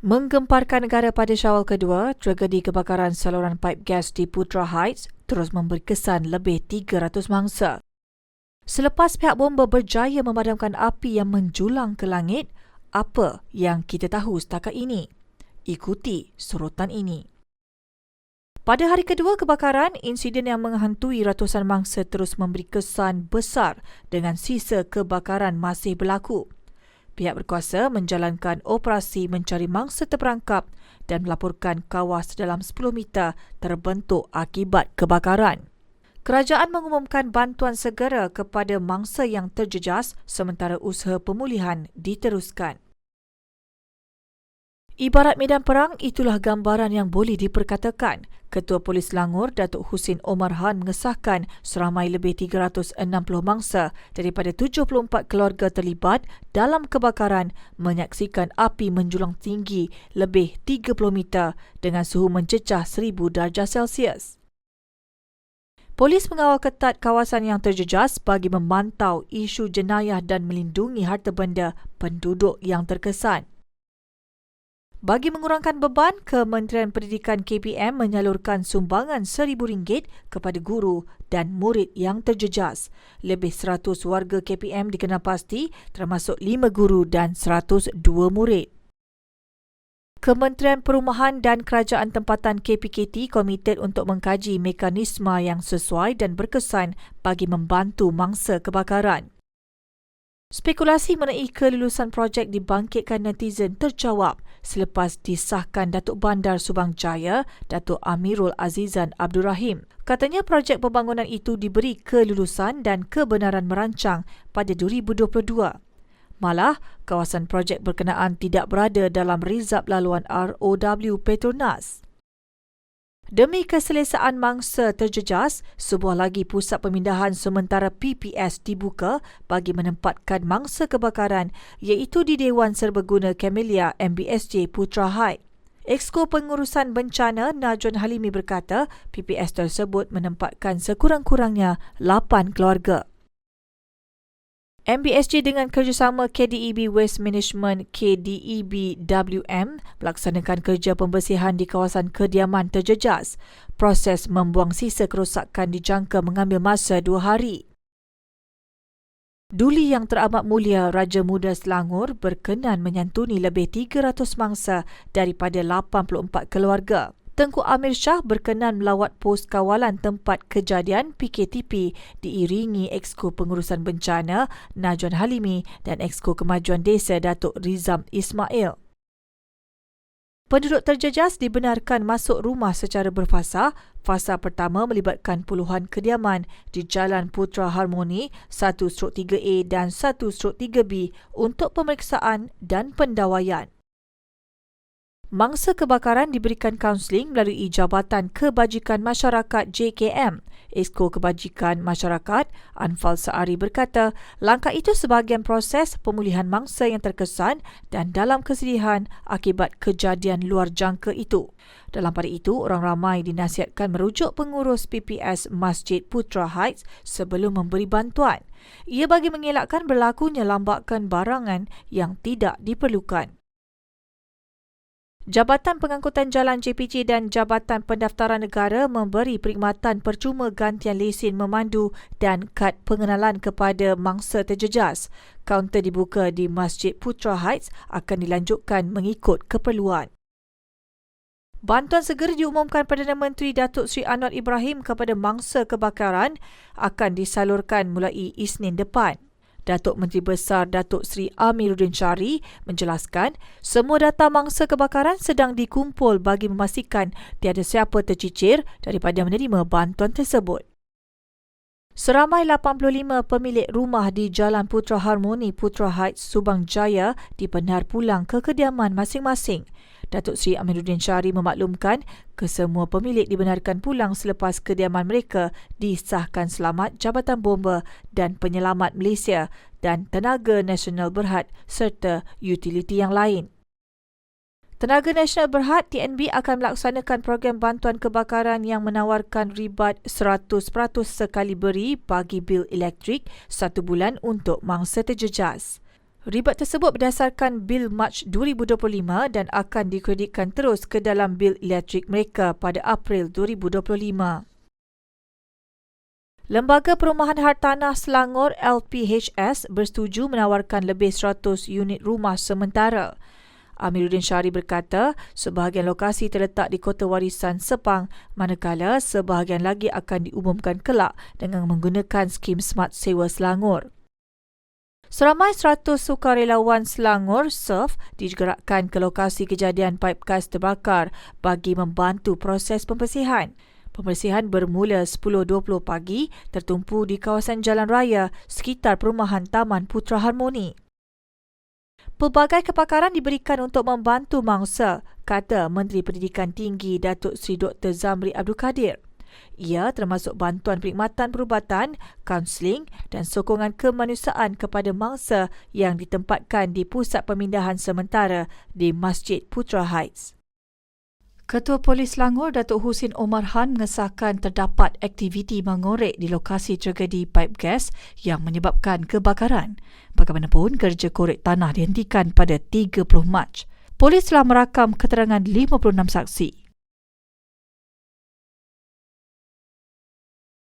Menggemparkan negara pada syawal kedua, tragedi kebakaran saluran paip gas di Putra Heights terus memberi kesan lebih 300 mangsa. Selepas pihak bomba berjaya memadamkan api yang menjulang ke langit, apa yang kita tahu setakat ini? Ikuti sorotan ini. Pada hari kedua kebakaran, insiden yang menghantui ratusan mangsa terus memberi kesan besar dengan sisa kebakaran masih berlaku pihak berkuasa menjalankan operasi mencari mangsa terperangkap dan melaporkan kawas dalam 10 meter terbentuk akibat kebakaran. Kerajaan mengumumkan bantuan segera kepada mangsa yang terjejas sementara usaha pemulihan diteruskan. Ibarat medan perang, itulah gambaran yang boleh diperkatakan. Ketua Polis Langor, Datuk Husin Omar Han mengesahkan seramai lebih 360 mangsa daripada 74 keluarga terlibat dalam kebakaran menyaksikan api menjulang tinggi lebih 30 meter dengan suhu mencecah 1000 darjah Celsius. Polis mengawal ketat kawasan yang terjejas bagi memantau isu jenayah dan melindungi harta benda penduduk yang terkesan. Bagi mengurangkan beban, Kementerian Pendidikan KPM menyalurkan sumbangan RM1,000 kepada guru dan murid yang terjejas. Lebih 100 warga KPM dikenal pasti termasuk 5 guru dan 102 murid. Kementerian Perumahan dan Kerajaan Tempatan KPKT komited untuk mengkaji mekanisme yang sesuai dan berkesan bagi membantu mangsa kebakaran. Spekulasi mengenai kelulusan projek dibangkitkan netizen terjawab selepas disahkan Datuk Bandar Subang Jaya, Datuk Amirul Azizan Abdul Rahim. Katanya projek pembangunan itu diberi kelulusan dan kebenaran merancang pada 2022. Malah, kawasan projek berkenaan tidak berada dalam rizab laluan ROW Petronas. Demi keselesaan mangsa terjejas, sebuah lagi pusat pemindahan sementara PPS dibuka bagi menempatkan mangsa kebakaran iaitu di Dewan Serbaguna Camellia MBSJ Putra High. Exko Pengurusan Bencana Najwan Halimi berkata PPS tersebut menempatkan sekurang-kurangnya 8 keluarga. MBSG dengan kerjasama KDEB Waste Management KDEB WM melaksanakan kerja pembersihan di kawasan kediaman terjejas. Proses membuang sisa kerosakan dijangka mengambil masa dua hari. Duli yang teramat mulia Raja Muda Selangor berkenan menyantuni lebih 300 mangsa daripada 84 keluarga. Tengku Amir Shah berkenan melawat pos kawalan tempat kejadian PKTP diiringi Exko Pengurusan Bencana Najwan Halimi dan Exko Kemajuan Desa Datuk Rizam Ismail. Penduduk terjejas dibenarkan masuk rumah secara berfasa. Fasa pertama melibatkan puluhan kediaman di Jalan Putra Harmoni 1-3A dan 1-3B untuk pemeriksaan dan pendawaian. Mangsa kebakaran diberikan kaunseling melalui Jabatan Kebajikan Masyarakat JKM. Esko Kebajikan Masyarakat, Anfal Saari berkata, langkah itu sebahagian proses pemulihan mangsa yang terkesan dan dalam kesedihan akibat kejadian luar jangka itu. Dalam pada itu, orang ramai dinasihatkan merujuk pengurus PPS Masjid Putra Heights sebelum memberi bantuan. Ia bagi mengelakkan berlakunya lambakan barangan yang tidak diperlukan. Jabatan Pengangkutan Jalan JPJ dan Jabatan Pendaftaran Negara memberi perkhidmatan percuma gantian lesen memandu dan kad pengenalan kepada mangsa terjejas. Kaunter dibuka di Masjid Putra Heights akan dilanjutkan mengikut keperluan. Bantuan segera diumumkan Perdana Menteri Datuk Seri Anwar Ibrahim kepada mangsa kebakaran akan disalurkan mulai Isnin depan. Datuk Menteri Besar Datuk Seri Amiruddin Syari menjelaskan semua data mangsa kebakaran sedang dikumpul bagi memastikan tiada siapa tercicir daripada menerima bantuan tersebut. Seramai 85 pemilik rumah di Jalan Putra Harmoni Putra Heights Subang Jaya dibenar pulang ke kediaman masing-masing. Datuk Seri Amiruddin Syari memaklumkan kesemua pemilik dibenarkan pulang selepas kediaman mereka disahkan selamat Jabatan Bomba dan Penyelamat Malaysia dan Tenaga Nasional Berhad serta utiliti yang lain. Tenaga Nasional Berhad TNB akan melaksanakan program bantuan kebakaran yang menawarkan ribat 100% sekali beri bagi bil elektrik satu bulan untuk mangsa terjejas. Ribat tersebut berdasarkan Bil Mac 2025 dan akan dikreditkan terus ke dalam bil elektrik mereka pada April 2025. Lembaga Perumahan Hartanah Selangor LPHS bersetuju menawarkan lebih 100 unit rumah sementara. Amiruddin Syari berkata, sebahagian lokasi terletak di Kota Warisan Sepang, manakala sebahagian lagi akan diumumkan kelak dengan menggunakan skim Smart Sewa Selangor. Seramai 100 sukarelawan Selangor SURF digerakkan ke lokasi kejadian paip gas terbakar bagi membantu proses pembersihan. Pembersihan bermula 10.20 pagi tertumpu di kawasan jalan raya sekitar perumahan Taman Putra Harmoni. Pelbagai kepakaran diberikan untuk membantu mangsa, kata Menteri Pendidikan Tinggi Datuk Seri Dr. Zamri Abdul Kadir. Ia termasuk bantuan perkhidmatan perubatan, kaunseling dan sokongan kemanusiaan kepada mangsa yang ditempatkan di pusat pemindahan sementara di Masjid Putra Heights. Ketua Polis Selangor Datuk Husin Omar Han mengesahkan terdapat aktiviti mengorek di lokasi tragedi pipe gas yang menyebabkan kebakaran. Bagaimanapun, kerja korek tanah dihentikan pada 30 Mac. Polis telah merakam keterangan 56 saksi.